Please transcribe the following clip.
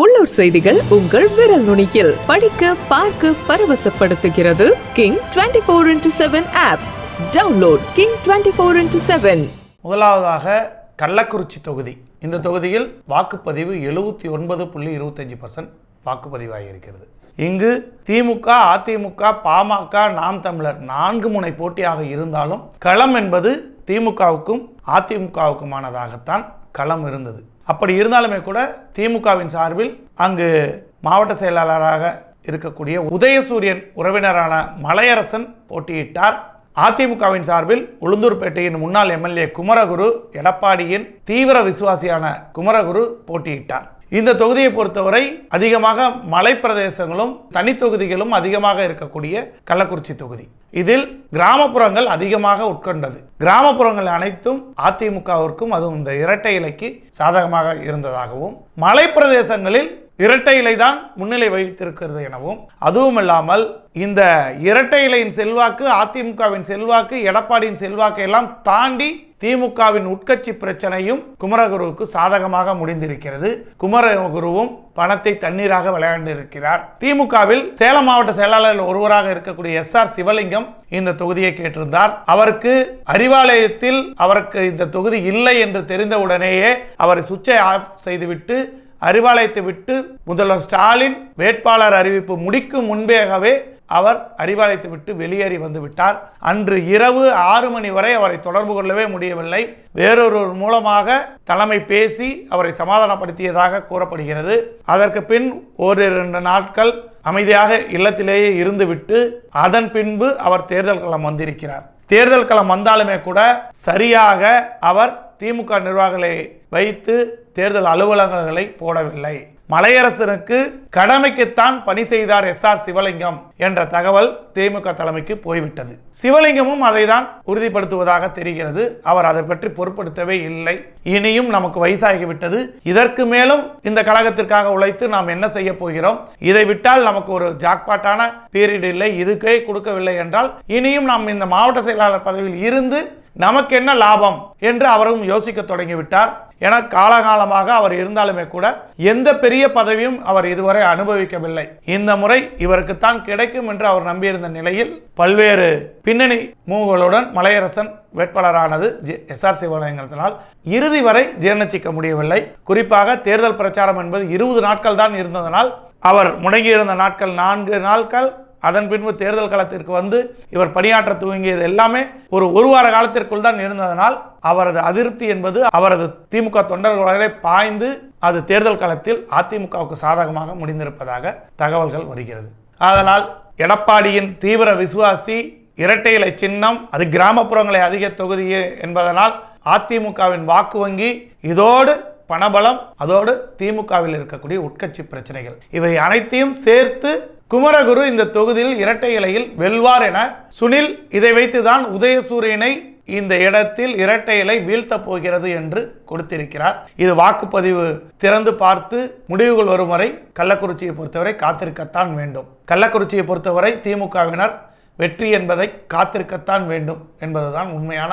உள்ளூர் செய்திகள் உங்கள் விரல் நுனியில். படிக்க பார்க்க பரவசப்படுத்துகிறது King twenty four into seven app download King twenty four into seven முதலாவதாக கள்ளக்குறிச்சி தொகுதி. இந்த தொகுதியில் வாக்குப்பதிவு எழுபத்தி ஒன்பது புள்ளி இருபத்தஞ்சி பர்சன்ட் வாக்குப்பதிவாகியிருக்கிறது. இங்கு திமுக அதிமுக பாமக நாம் தமிழர் நான்கு முனை போட்டியாக இருந்தாலும் களம் என்பது திமுகவுக்கும் அதிமுகவுக்குமானதாகத்தான் களம் இருந்தது. அப்படி இருந்தாலுமே கூட திமுகவின் சார்பில் அங்கு மாவட்ட செயலாளராக இருக்கக்கூடிய உதயசூரியன் உறவினரான மலையரசன் போட்டியிட்டார். அதிமுகவின் சார்பில் உளுந்தூர்பேட்டையின் முன்னாள் எம்எல்ஏ குமரகுரு எடப்பாடியின் தீவிர விசுவாசியான குமரகுரு போட்டியிட்டார். இந்த தொகுதியை பொறுத்தவரை அதிகமாக மலைப்பிரதேசங்களும் தனி தொகுதிகளும் அதிகமாக இருக்கக்கூடிய கள்ளக்குறிச்சி தொகுதி. இதில் கிராமப்புறங்கள் அதிகமாக உட்கொண்டது. கிராமப்புறங்கள் அனைத்தும் அதிமுகவிற்கும் அதுவும் இந்த இரட்டை இலைக்கு சாதகமாக இருந்ததாகவும் மலைப்பிரதேசங்களில் இரட்டை இலை தான் முன்னிலை வகித்திருக்கிறது எனவும் அதுவும் இல்லாமல் இந்த இரட்டை இலையின் செல்வாக்கு அதிமுகவின் செல்வாக்கு எடப்பாடியின் செல்வாக்கு எல்லாம் தாண்டி திமுகவின் உட்கட்சி பிரச்சனையும் குமரகுருவுக்கு சாதகமாக முடிந்திருக்கிறது. குமரகுருவும் பணத்தை தண்ணீராக விளையாண்டிருக்கிறார். திமுகவில் சேலம் மாவட்ட செயலாளர் ஒருவராக இருக்கக்கூடிய எஸ் ஆர் சிவலிங்கம் இந்த தொகுதியை கேட்டிருந்தார். அவருக்கு அறிவாலயத்தில் அவருக்கு இந்த தொகுதி இல்லை என்று தெரிந்தவுடனேயே அவரை சுவிட்சை ஆஃப் செய்துவிட்டு அறிவாலயத்தை விட்டு முதல்வர் ஸ்டாலின் வேட்பாளர் அறிவிப்பு முடிக்கும் முன்பேகவே அவர் அறிவாலயத்தை விட்டு வெளியேறி வந்து விட்டார். அன்று இரவு ஆறு மணி வரை அவரை தொடர்பு கொள்ளவே முடியவில்லை. வேறொருவர் மூலமாக தலைமை பேசி அவரை சமாதானப்படுத்தியதாக கூறப்படுகிறது. அதற்கு பின் ஓரிரண்டு நாட்கள் அமைதியாக இல்லத்திலேயே இருந்துவிட்டு அதன் பின்பு அவர் தேர்தல் களம் வந்திருக்கிறார். தேர்தல் களம் வந்தாலுமே கூட சரியாக அவர் திமுக நிர்வாகிகளை வைத்து தேர்தல் அலுவலகங்களை போடவில்லை. மலையரசனுக்கு கடமைக்குத்தான் பணி செய்தார் எஸ் ஆர் சிவலிங்கம் என்ற தகவல் திமுக தலைமைக்கு போய்விட்டது. சிவலிங்கமும் அதை தான் உறுதிப்படுத்துவதாக தெரிகிறது. அவர் அதை பற்றி பொருட்படுத்தவே இல்லை. இனியும் நமக்கு வயசாகிவிட்டது. இதற்கு மேலும் இந்த கழகத்திற்காக உழைத்து நாம் என்ன செய்ய போகிறோம்? இதை விட்டால் நமக்கு ஒரு ஜாக்பாட்டான பீரியட் இல்லை. இதுக்கே கொடுக்கவில்லை என்றால் இனியும் நாம் இந்த மாவட்ட செயலாளர் பதவியில் இருந்து நமக்கு என்ன லாபம் என்று அவரும் யோசிக்க தொடங்கிவிட்டார். என காலகாலமாக அவர் இருந்தாலுமே கூட எந்த பெரிய பதவியும் அவர் இதுவரை அனுபவிக்கவில்லை. இந்த முறை இவருக்குத்தான் கிடைக்கும் என்று அவர் நம்பியிருந்த நிலையில் பல்வேறு பின்னணி மூவுகளுடன் மலையரசன் வேட்பாளரானது எஸ் ஆர் சிவலிங்கத்தினால் இறுதி வரை ஜீர்ணிச்சிக்க முடியவில்லை. குறிப்பாக தேர்தல் பிரச்சாரம் என்பது இருபது நாட்கள் தான் இருந்ததனால் அவர் முடங்கியிருந்த நாட்கள் நான்கு நாட்கள் அதன் பின்பு தேர்தல் களத்திற்கு வந்து இவர் பணியாற்ற துவங்கியது எல்லாமே ஒரு ஒரு வார காலத்திற்குள் தான் இருந்ததனால் அவரது அதிருப்தி என்பது அவரது திமுக தொண்டர்களே பாய்ந்து அது தேர்தல் களத்தில் அதிமுகவுக்கு சாதகமாக முடிந்திருப்பதாக தகவல்கள் வருகிறது. அதனால் எடப்பாடியின் தீவிர விசுவாசி இரட்டை இலை சின்னம் அது கிராமப்புறங்களை அதிக தொகுதி என்பதனால் அதிமுகவின் வாக்கு வங்கி இதோடு பணபலம் அதோடு திமுகவில் இருக்கக்கூடிய உட்கட்சி பிரச்சனைகள். இவை அனைத்தையும் சேர்த்து குமரகுரு இந்த தொகுதியில் இரட்டை இலையில் வெல்வார் என சுனில் இதை வைத்துதான் உதயசூரியனை இந்த இடத்தில் இரட்டை இலை வீழ்த்தப் போகிறது என்று கொடுத்திருக்கிறார். இது வாக்குப்பதிவு திறந்து பார்த்து முடிவுகள் வரும் வரை கள்ளக்குறிச்சியை பொறுத்தவரை காத்திருக்கத்தான் வேண்டும். கள்ளக்குறிச்சியை பொறுத்தவரை திமுகவினர் வெற்றி என்பதை காத்திருக்கத்தான் வேண்டும் என்பதுதான் உண்மையான